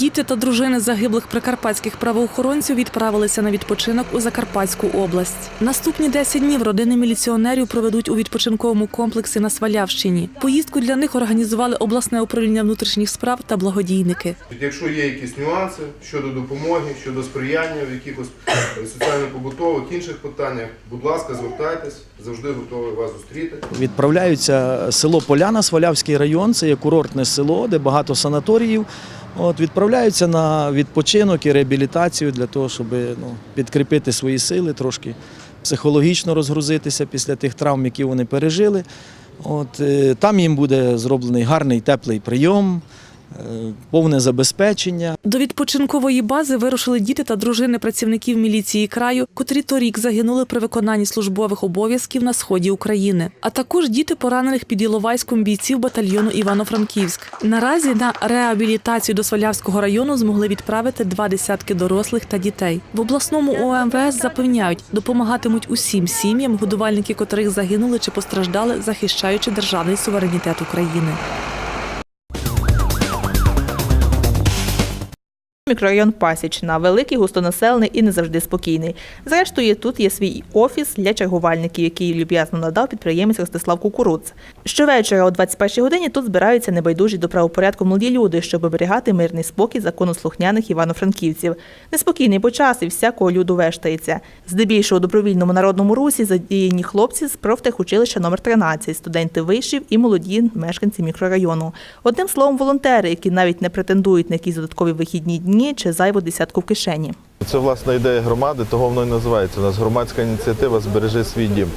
Діти та дружини загиблих прикарпатських правоохоронців відправилися на відпочинок у Закарпатську область. Наступні 10 днів родини міліціонерів проведуть у відпочинковому комплексі на Свалявщині. Поїздку для них організували обласне управління внутрішніх справ та благодійники. Якщо є якісь нюанси щодо допомоги, щодо сприяння в якихось е, соціально-побутових інших питаннях, будь ласка, звертайтесь, завжди готовий вас зустріти. Відправляються село Поляна, Свалявський район, це є курортне село, де багато санаторіїв. От, відправляються на відпочинок і реабілітацію для того, щоб ну, підкріпити свої сили, трошки психологічно розгрузитися після тих травм, які вони пережили. От, е, там їм буде зроблений гарний теплий прийом, повне забезпечення. До відпочинкової бази вирушили діти та дружини працівників міліції краю, котрі торік загинули при виконанні службових обов'язків на сході України, а також діти поранених під Іловайськом бійців батальйону Івано-Франківськ. Наразі на реабілітацію до Свалявського району змогли відправити два десятки дорослих та дітей. В обласному ОМВС запевняють, допомагатимуть усім сім'ям, годувальники котрих загинули чи постраждали, захищаючи державний суверенітет України. Мікрорайон Пасічна, великий, густонаселений і не завжди спокійний. Зрештою, тут є свій офіс для чергувальників, який люб'язно надав підприємець Ростислав Кукуруц. Щовечора о 21 годині тут збираються небайдужі до правопорядку молоді люди, щоб оберігати мирний спокій законослухняних івано-франківців. Неспокійний бо час і всякого люду вештається. Здебільшого у добровільному народному русі задіяні хлопці з профтехучилища номер 13 студенти вишів і молоді мешканці мікрорайону. Одним словом, волонтери, які навіть не претендують на якісь додаткові вихідні дні чи зайву десятку в кишені. Це власна ідея громади, того воно і називається. У нас громадська ініціатива Збережи свій дім.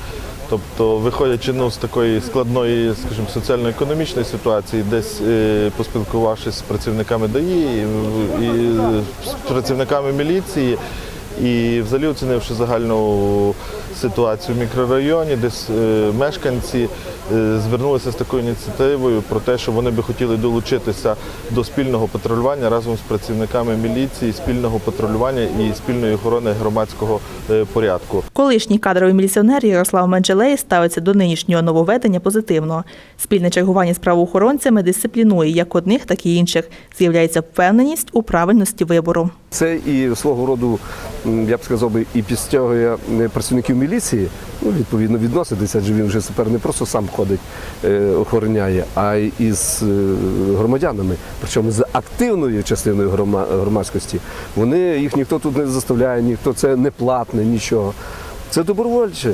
Тобто, виходячи ну, з такої складної, скажімо, соціально-економічної ситуації, десь е, поспілкувавшись з працівниками ДАІ і, і з працівниками міліції, і взагалі оцінивши загальну ситуацію в мікрорайоні, десь е, мешканці звернулися з такою ініціативою про те, що вони би хотіли долучитися до спільного патрулювання разом з працівниками міліції, спільного патрулювання і спільної охорони громадського е, порядку. Колишній кадровий міліціонер Ярослав Менджелей ставиться до нинішнього нововведення позитивно. Спільне чергування з правоохоронцями дисциплінує як одних, так і інших. З'являється впевненість у правильності вибору. Це і свого роду, я б сказав би, і підстягує е, працівників міліції, ну, відповідно, відноситися, адже він вже тепер не просто сам ходить, е, охороняє, а й із е, громадянами, причому з активною частиною громадськості. Вони, їх ніхто тут не заставляє, ніхто це не платне, нічого. Це добровольче.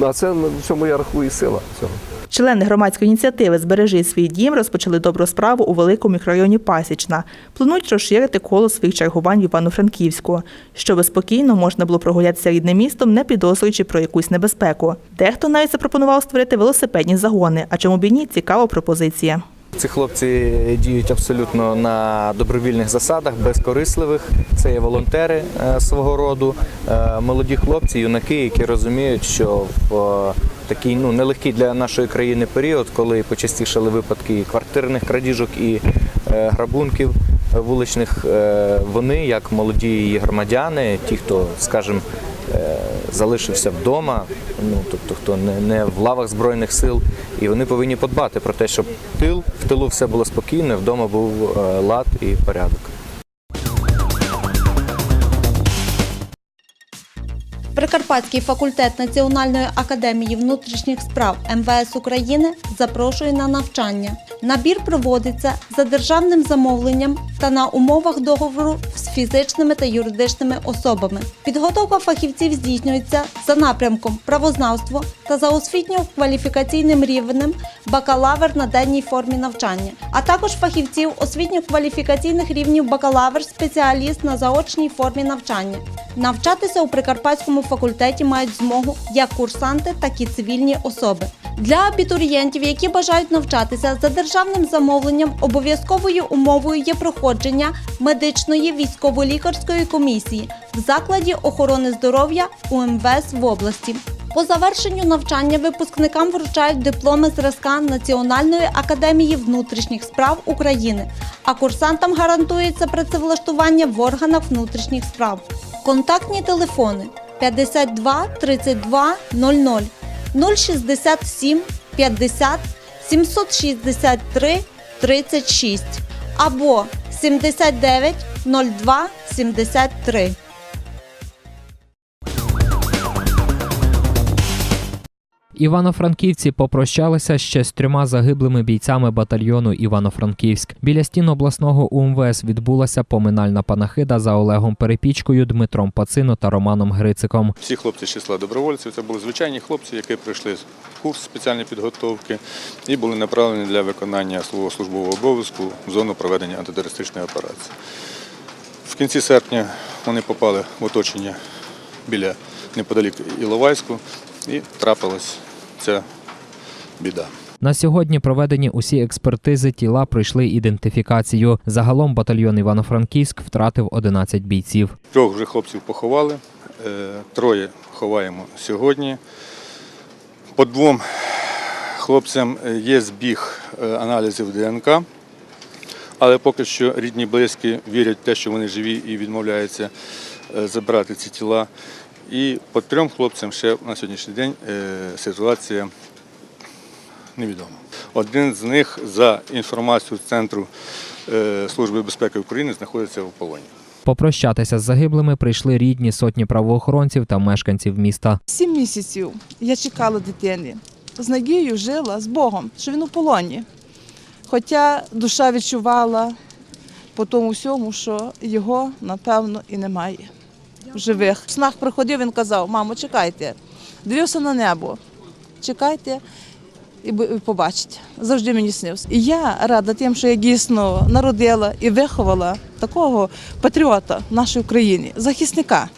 А це на цьому я рахую і сила цього. Члени громадської ініціативи Збережи свій дім розпочали добру справу у великому мікрорайоні Пасічна. Планують розширити коло своїх чергувань в Івано-Франківську, щоби спокійно можна було прогулятися рідним містом, не підозрюючи про якусь небезпеку. Дехто навіть запропонував створити велосипедні загони. А чому б і ні, цікава пропозиція. Ці хлопці діють абсолютно на добровільних засадах, безкорисливих. Це є волонтери е, свого роду, е, молоді хлопці, юнаки, які розуміють, що в е, такий ну нелегкий для нашої країни період, коли почастішали випадки квартирних крадіжок і грабунків вуличних, вони, як молоді громадяни, ті, хто, скажімо, залишився вдома, ну тобто хто не, не в лавах збройних сил, і вони повинні подбати про те, щоб тил в тилу все було спокійно, вдома був е, лад і порядок. Прикарпатський факультет Національної академії внутрішніх справ МВС України запрошує на навчання. Набір проводиться за державним замовленням та на умовах договору з фізичними та юридичними особами. Підготовка фахівців здійснюється за напрямком правознавство та за освітньо-кваліфікаційним рівнем бакалавр на денній формі навчання, а також фахівців освітньо-кваліфікаційних рівнів бакалавр, спеціаліст на заочній формі навчання. Навчатися у Прикарпатському факультеті мають змогу як курсанти, так і цивільні особи. Для абітурієнтів, які бажають навчатися за державним замовленням, обов'язковою умовою є проходження медичної військово-лікарської комісії в закладі охорони здоров'я УМВС в області. По завершенню навчання випускникам вручають дипломи зразка Національної академії внутрішніх справ України, а курсантам гарантується працевлаштування в органах внутрішніх справ. Контактні телефони 52 32 00 067 50 763 36 або 79 02 73. Івано-Франківці попрощалися ще з трьома загиблими бійцями батальйону Івано-Франківськ. Біля стін обласного УМВС відбулася поминальна панахида за Олегом Перепічкою, Дмитром Пацино та Романом Грициком. Всі хлопці з числа добровольців це були звичайні хлопці, які пройшли курс спеціальної підготовки і були направлені для виконання свого службового обов'язку в зону проведення антитерористичної операції. В кінці серпня вони попали в оточення біля неподалік Іловайську і трапилась ця біда. На сьогодні проведені усі експертизи, тіла пройшли ідентифікацію. Загалом батальйон Івано-Франківськ втратив 11 бійців. Трьох вже хлопців поховали, е, троє ховаємо сьогодні. По двом хлопцям е, є збіг е, аналізів ДНК, але поки що рідні близькі вірять в те, що вони живі і відмовляються забрати ці тіла. І по трьом хлопцям ще на сьогоднішній день е, ситуація невідома. Один з них, за інформацією Центру е, Служби безпеки України, знаходиться в полоні. Попрощатися з загиблими прийшли рідні сотні правоохоронців та мешканців міста. Сім місяців я чекала дитини. З надією жила з Богом, що він у полоні. Хоча душа відчувала по тому всьому, що його, напевно, і немає живих. В снах приходив, він казав, мамо, чекайте, дивився на небо, чекайте і побачите. Завжди мені снився. І я рада тим, що я дійсно народила і виховала такого патріота в нашій захисника.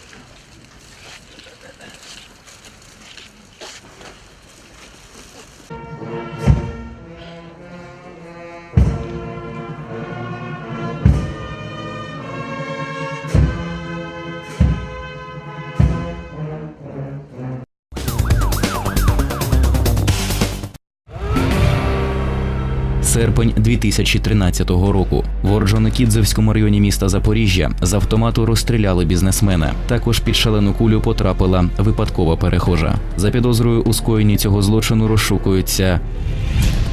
Серпень 2013 року в Орджоникідзевському районі міста Запоріжжя з автомату розстріляли бізнесмена. Також під шалену кулю потрапила випадкова перехожа. За підозрою у скоєнні цього злочину розшукується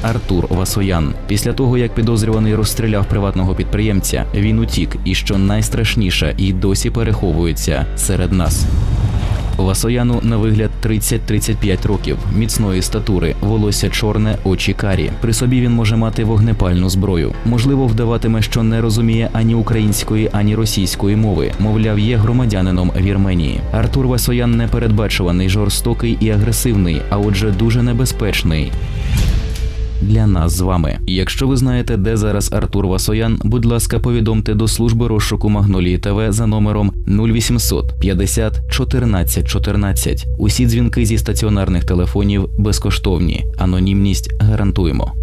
Артур Васоян. Після того, як підозрюваний розстріляв приватного підприємця, він утік і що найстрашніше, і досі переховується серед нас. Васояну на вигляд 30-35 років, міцної статури, волосся чорне, очі карі. При собі він може мати вогнепальну зброю. Можливо, вдаватиме, що не розуміє ані української, ані російської мови. Мовляв, є громадянином Вірменії. Артур Васоян непередбачуваний, жорстокий і агресивний, а отже, дуже небезпечний. Для нас з вами. Якщо ви знаєте, де зараз Артур Васоян, будь ласка, повідомте до служби розшуку Магнолії ТВ за номером 0800 50 14 14. Усі дзвінки зі стаціонарних телефонів безкоштовні. Анонімність гарантуємо.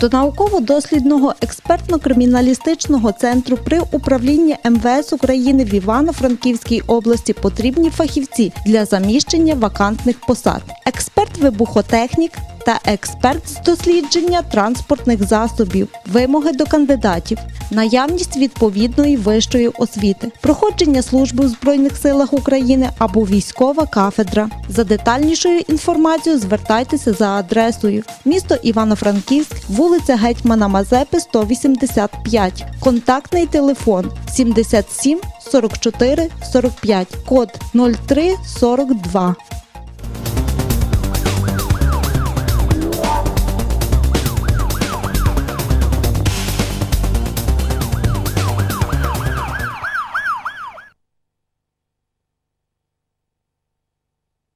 До науково-дослідного експертно-криміналістичного центру при управлінні МВС України в Івано-Франківській області потрібні фахівці для заміщення вакантних посад. Експерт-вибухотехнік та експерт з дослідження транспортних засобів, вимоги до кандидатів, наявність відповідної вищої освіти, проходження служби в Збройних силах України або військова кафедра. За детальнішою інформацією звертайтеся за адресою. Місто Івано-Франківськ, вулиця Гетьмана Мазепи, 185, контактний телефон 77 44 45, код 03 42.